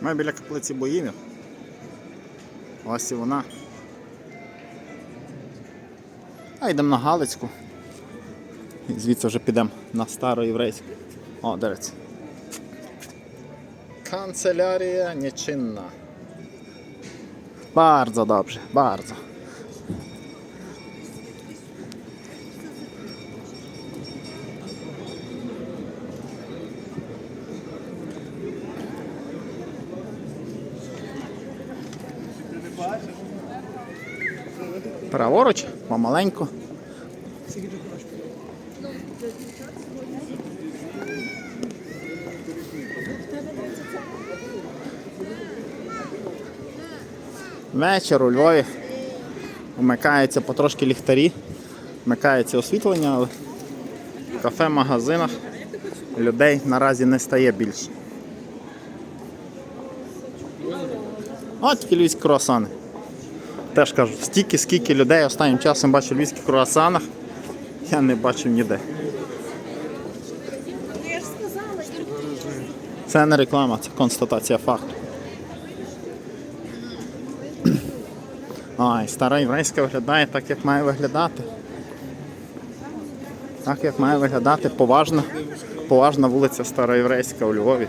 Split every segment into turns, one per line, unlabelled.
Ми біля каплиці боїмів. Ось і вона. А йдемо на Галицьку. І звідси вже підемо на староєврейську. О, дивіться. Канцелярія нечинна. Bardzo dobrze, bardzo. Праворуч, помаленьку. Вечір у Львові. Вмикаються потрошки ліхтарі, вмикається освітлення, але в кафе, магазинах людей наразі не стає більше. От такі львівські круасани. Теж кажу, стільки, скільки людей останнім часом бачу в львівських круасанах, я не бачив ніде. Це не реклама, це констатація факту. Ай, стара єврейська виглядає так, як має виглядати. Так, як має виглядати поважна, поважна вулиця Староєврейська у Львові.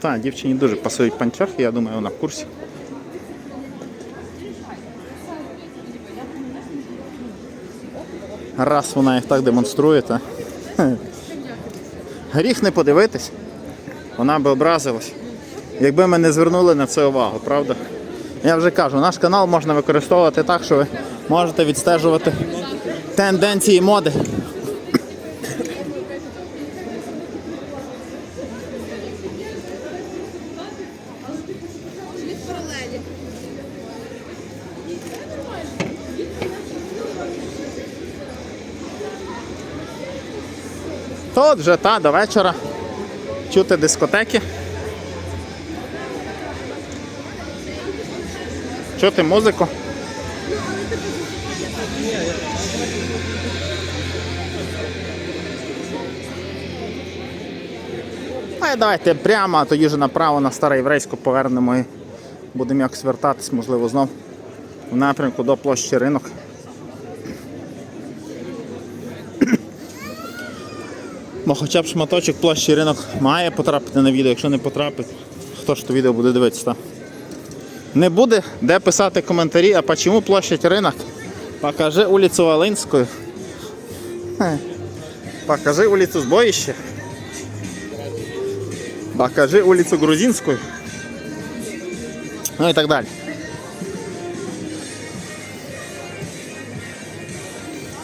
Так, дівчині дуже пасують панчохи, я думаю, вона в курсі. Раз вона їх так демонструє, то гріх не подивитись, вона би образилась. Якби ми не звернули на це увагу, правда? Я вже кажу, наш канал можна використовувати так, що ви можете відстежувати тенденції моди. Тут вже та до вечора. Чути дискотеки. Чути музику. А давайте прямо, а тоді вже направо на староєврейську повернемо і будемо якось вертатись, можливо, знов в напрямку до площі ринок. Бо хоча б шматочок площі ринок має потрапити на відео, якщо не потрапить, хто ж то відео буде дивитися? та? Не буде де писати коментарі, а чому площадь ринок? Покажи вулицю Волинську. Покажи вулицю Збоїще. Покажи вулицю Грузинську. Ну і так далі.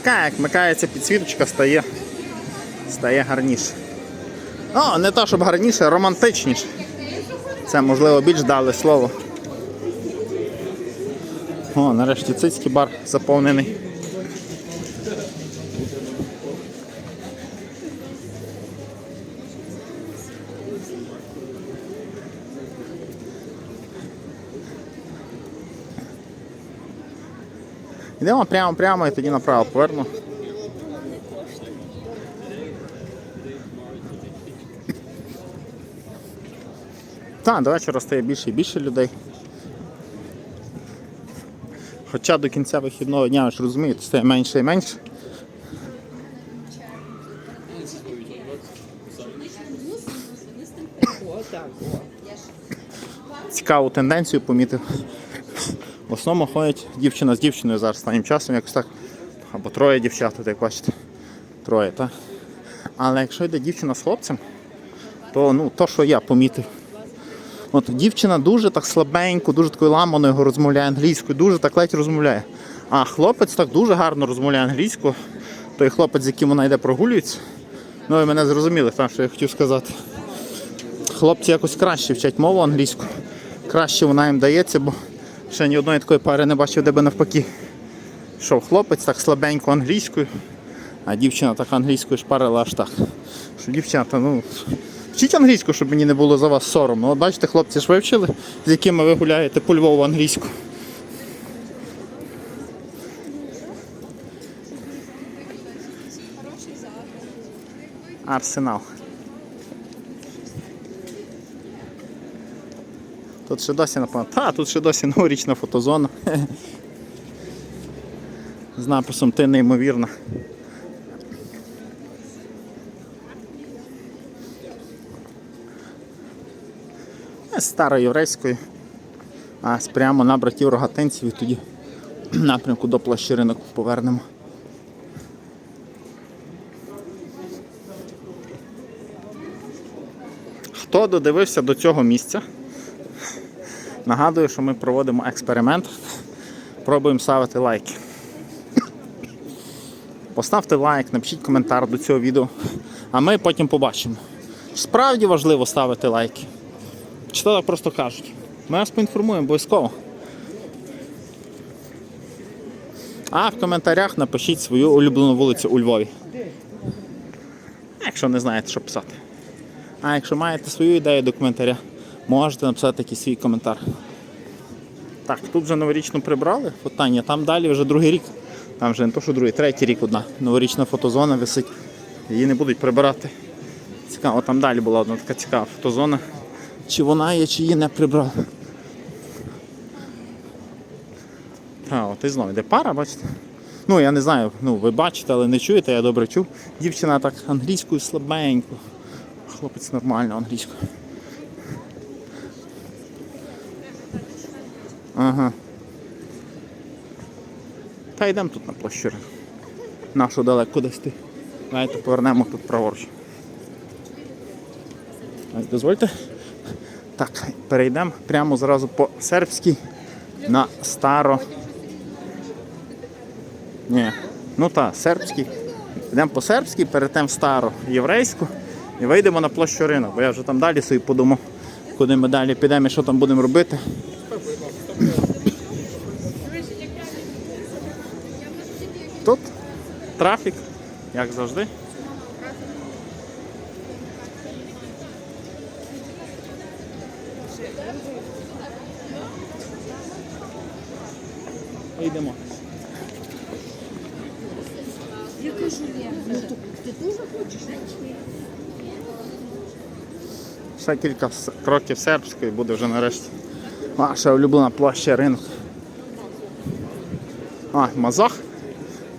Як вмикається підсвіточка, стає стає гарніше. О, не то, щоб гарніше, романтичніше. Це можливо більш дали слово. О, нарешті цицький бар заповнений. Йдемо прямо-прямо і тоді направо поверну. Так, до вечора стає більше і більше людей. Хоча до кінця вихідного дня, ви ж розумієте, стає менше і менше. Цікаву тенденцію помітив. В основному ходять дівчина з дівчиною зараз останнім часом, якось так. Або троє дівчат, як бачите. Троє, так? Але якщо йде дівчина з хлопцем, то ну, то, що я помітив. От дівчина дуже так слабенько, дуже такою ламаною розмовляє англійською, дуже так ледь розмовляє. А хлопець так дуже гарно розмовляє англійською. Той хлопець, з яким вона йде прогулюється. Ну ви мене зрозуміли, там, що я хотів сказати. Хлопці якось краще вчать мову англійську. Краще вона їм дається, бо ще ні одної такої пари не бачив, де би навпаки. Що хлопець так слабенько англійською, а дівчина так англійською шпарила аж так. Що дівчата, ну. Вчіть англійську, щоб мені не було за вас соромно. От бачите, хлопці ж вивчили, з якими ви гуляєте по Львову англійську. Арсенал. Тут ще досі напевно. Та, тут ще досі новорічна фотозона. З написом ти неймовірна. Староєврейської. А прямо на братів рогатинців і тоді напрямку до площі ринок повернемо. Хто додивився до цього місця? Нагадую, що ми проводимо експеримент. Пробуємо ставити лайки. Поставте лайк, напишіть коментар до цього відео, а ми потім побачимо. Справді важливо ставити лайки. Чи то так просто кажуть? Ми вас поінформуємо обов'язково. А в коментарях напишіть свою улюблену вулицю у Львові. Якщо не знаєте, що писати. А якщо маєте свою ідею до коментаря, можете написати якийсь свій коментар. Так, тут вже новорічну прибрали фотання, там далі вже другий рік. Там вже не то, що другий, третій рік одна. Новорічна фотозона висить. Її не будуть прибирати. Цікаво, там далі була одна така цікава фотозона. Чи вона є, чи її не прибрали. А, от і знову йде пара, бачите? Ну, я не знаю, ну ви бачите, але не чуєте, я добре чув. Дівчина так англійською слабенько. Хлопець нормально англійською. Ага. Та йдемо тут на площу. Нашу далеко десь ти. Давайте повернемо тут праворуч. Дозвольте. Так, перейдемо прямо зразу по сербській на старо. Ні. Ну так, сербський. Йдемо по сербській, перейдемо в старо єврейську і вийдемо на площу ринок, бо я вже там далі собі подумав, куди ми далі підемо і що там будемо робити. Тут трафік, як завжди. Йдемо.
Я кажу, ну ти дуже хочеш?
Ще кілька кроків сербської буде вже нарешті. Ваша улюблена площа ринок. А, Мазох.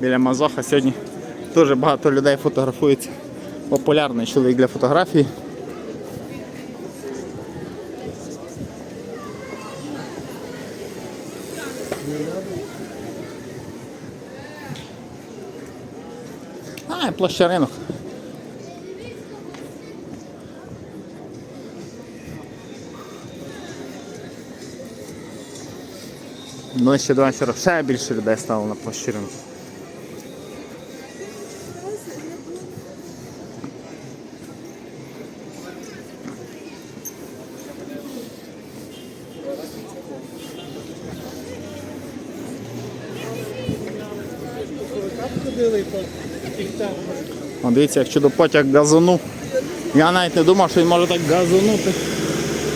Біля Мазоха сьогодні дуже багато людей фотографується. Популярний чоловік для фотографії. А, площа ринок. Ближче до вечора ще більше людей стало на площі ринку. О, дивіться, як чудо-потяг газанув. Я навіть не думав, що він може так газонути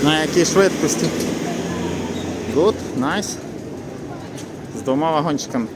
На якій швидкості. Good, nice. З двома вагончиками.